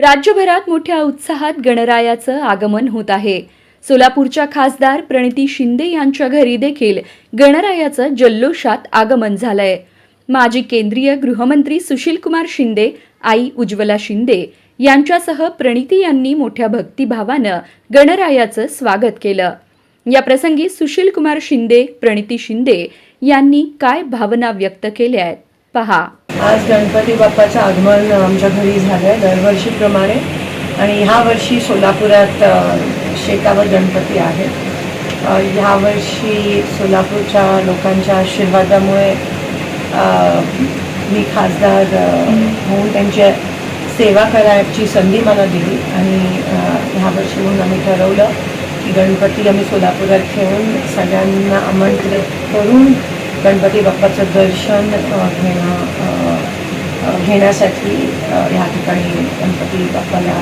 राज्यभरात मोठ्या उत्साहात गणरायाचं आगमन होत आहे. सोलापूरच्या खासदार प्रणिती शिंदे यांच्या घरी देखील गणरायाचं जल्लोषात आगमन झालंय. माजी केंद्रीय गृहमंत्री सुशीलकुमार शिंदे आई उज्ज्वला शिंदे यांच्यासह प्रणिती यांनी मोठ्या भक्तिभावानं गणरायाचं स्वागत केलं. या प्रसंगी सुशीलकुमार शिंदे प्रणिती शिंदे यांनी काय भावना व्यक्त केल्या आहेत? पहा. आज गणपती बाप्पाचं आगमन आमच्या घरी झालं आहे दरवर्षीप्रमाणे. आणि ह्या वर्षी सोलापुरात शेतावर गणपती आहेत ह्यावर्षी ह्या वर्षी सोलापूरच्या लोकांच्या आशीर्वादामुळे मी खासदार होऊन त्यांची सेवा करायची संधी मला दिली. आणि ह्यावर्षी ह्या वर्षी म्हणून आम्ही ठरवलं की गणपती आम्ही सोलापुरात ठेवून सगळ्यांना आमंत्रित करून गणपती बाप्पाचं दर्शन घेणं घेण्यासाठी ह्या ठिकाणी गणपती बाप्पाला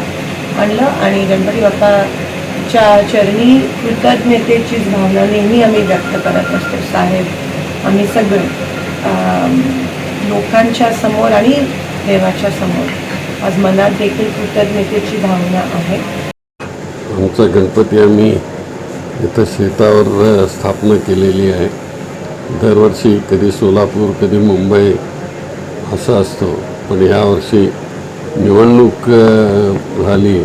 आणलं आणि गणपती बाप्पाच्या चरणी कृतज्ञतेचीच भावना नेहमी आम्ही व्यक्त करत असतो. साहेब आम्ही सगळे लोकांच्या समोर आणि देवाच्या समोर आज मनात देखील कृतज्ञतेची भावना आहे. आमचा गणपती आम्ही इथं शेतावर स्थापना केलेली आहे. दरवर्षी कधी सोलापूर कधी मुंबई असा असतो. पण यावर्षी निवडणूक झाली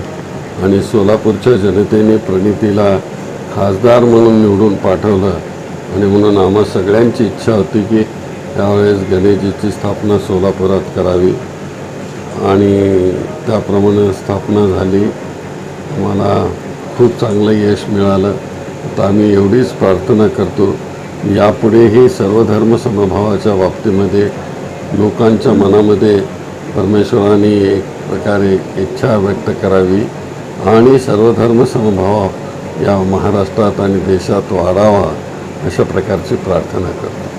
आणि सोलापूरच्या जनतेने प्रणितीला खासदार म्हणून निवडून पाठवलं. आणि म्हणून आम्हा सगळ्यांची इच्छा होती की त्यावेळेस गणेशजीची स्थापना सोलापुरात करावी. आणि त्याप्रमाणे स्थापना झाली. मला खूप चांगलं यश मिळालं. तर आम्ही एवढीच प्रार्थना करतो. यापुढेही सर्वधर्म समभावाच्या बाबतीमध्ये लोकांच्या मनामध्ये परमेश्वराने एक प्रकारे इच्छा व्यक्त करावी आणि सर्वधर्म समभाव या महाराष्ट्रात आणि देशात वाढावा अशा प्रकारची प्रार्थना करतो.